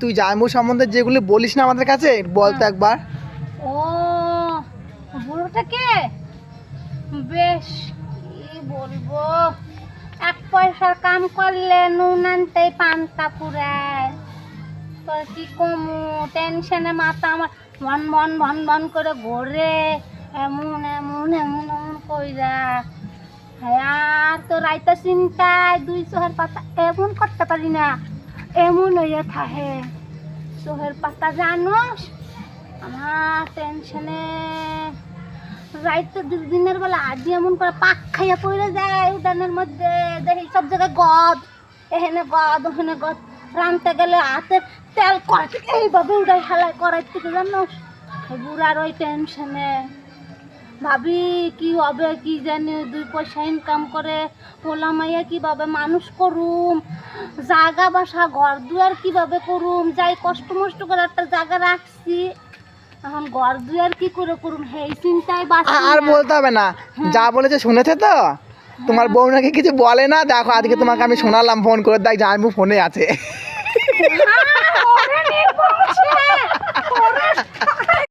তুই জামু সম্বন্ধে যেগুলি বলিস না আমাদের কাছে বল তো একবার। ও বুড়োটা কে? বেশ কি বলব? এক পয়সার কাম করলে নুন আনতে পান্তা পুরায় তোর কি কমু? টেনশনে মাথা আমার ভন ভন ভন ভন করে ঘোরে। এমন এমন এমন এমন কইরা। হ্যাঁ তো রাইতা চিন্তায় দুই চোহের পাতা এমন করতে পারি না। এমন হইয়া থাহে চোহের পাতা জানোস? আমার টেনশনে রাইতে দিনের বেলা আজি এমন করে পাক খাইয়া পড়ে যায় উঠানের মধ্যে। দেখি সব জায়গায় গদ। এখানে গদ ওখানে গদ। রানতে গেলে হাতে তেল থেকে এইভাবে উড়াই হালাই কড়াই থেকে জানো বুড়ার ওই টেনশনে ভাবি কি হবে কি জানি দুই পয়সা ইনকাম করে পোলা মাইয়া কীভাবে মানুষ করুম? জাগা বাসা ঘর দুয়ার কীভাবে করুম? যাই কষ্ট মষ্ট করে একটা জায়গা রাখছি। এখন ঘর দুয়ার কি করে করুম? সেই চিন্তায় বাসি আর বলতে হবে না। যা বলেছে শুনেছে তো? তোমার বউ নাকি কিছু বলে না? দেখো আজকে তোমাকে আমি শোনালাম ফোন করে দেখ জামু ফোনে আছে। হ্যাঁ,